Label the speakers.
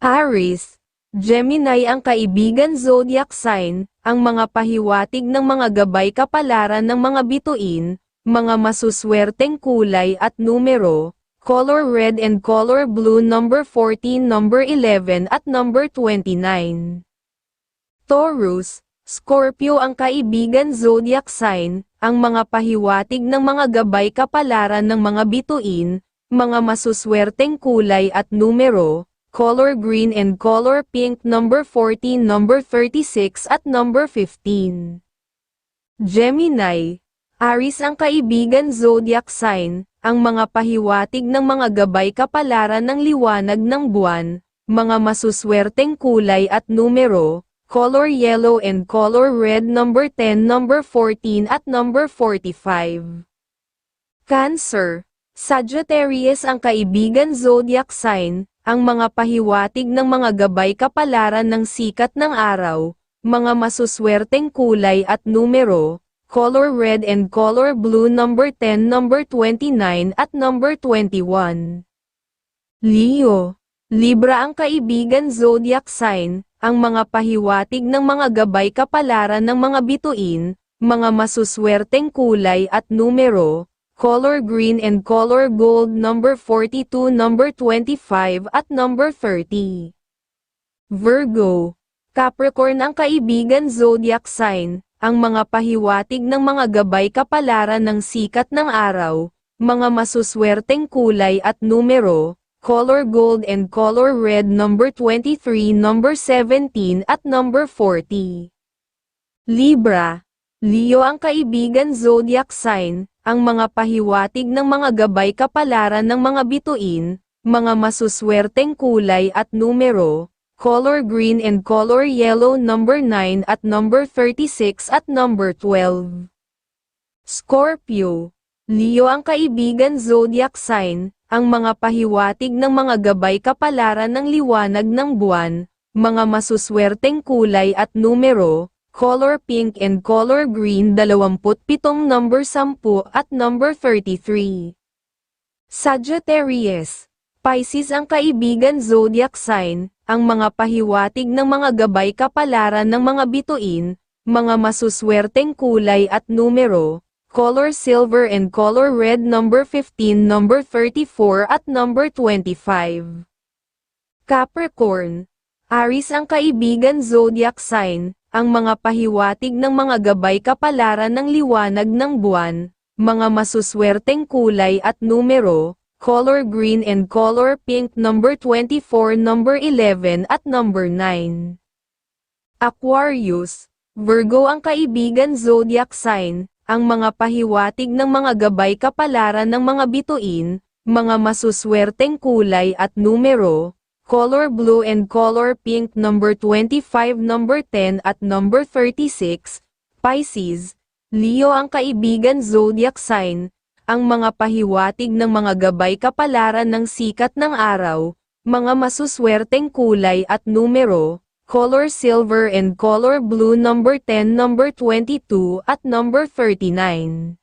Speaker 1: Aries, Gemini ang kaibigan zodiac sign, ang mga pahiwatig ng mga gabay kapalaran ng mga bituin, mga masuswerteng kulay at numero, color red and color blue number 14, number 11 at number 29. Taurus, Scorpio ang kaibigan zodiac sign, ang mga pahiwatig ng mga gabay kapalaran ng mga bituin, mga masuswerteng kulay at numero, color green and color pink number 14, number 36 at number 15. Gemini, Aries ang kaibigan zodiac sign, ang mga pahiwatig ng mga gabay kapalaran ng liwanag ng buwan, mga masuswerteng kulay at numero, color yellow and color red number 10, number 14 at number 45. Cancer, Sagittarius ang kaibigan zodiac sign, ang mga pahiwatig ng mga gabay kapalaran ng sikat ng araw, mga masuswerteng kulay at numero, color red and color blue number 10, number 29 at number 21. Leo, Libra ang kaibigan zodiac sign, ang mga pahiwatig ng mga gabay kapalaran ng mga bituin, mga masuswerteng kulay at numero, color green and color gold number 42, number 25 at number 30. Virgo, Capricorn ang kaibigan zodiac sign, ang mga pahiwatig ng mga gabay kapalaran ng sikat ng araw, mga masuswerteng kulay at numero, color gold and color red number 23, number 17 at number 40. Libra, Leo ang kaibigan zodiac sign, ang mga pahiwatig ng mga gabay kapalaran ng mga bituin, mga masuswerteng kulay at numero, color green and color yellow number 9 at number 36 at number 12. Scorpio, Leo ang kaibigan zodiac sign, ang mga pahiwatig ng mga gabay kapalaran ng liwanag ng buwan, mga masuswerteng kulay at numero, color pink and color green 27 number 10 at number 33. Sagittarius, Pisces ang kaibigan zodiac sign, ang mga pahiwatig ng mga gabay kapalaran ng mga bituin, mga masuswerteng kulay at numero, color silver and color red number 15, number 34 at number 25. Capricorn, Aries ang kaibigan zodiac sign, ang mga pahiwatig ng mga gabay kapalaran ng liwanag ng buwan, mga masuswerteng kulay at numero, color green and color pink number 24, number 11 at number 9. Aquarius, Virgo ang kaibigan zodiac sign, ang mga pahiwatig ng mga gabay kapalaran ng mga bituin, mga masuswerteng kulay at numero, color blue and color pink number 25, number 10 at number 36, Pisces, Leo ang kaibigan zodiac sign, ang mga pahiwatig ng mga gabay kapalaran ng sikat ng araw, mga masuswerteng kulay at numero, color silver and color blue number 10, number 22 at number 39.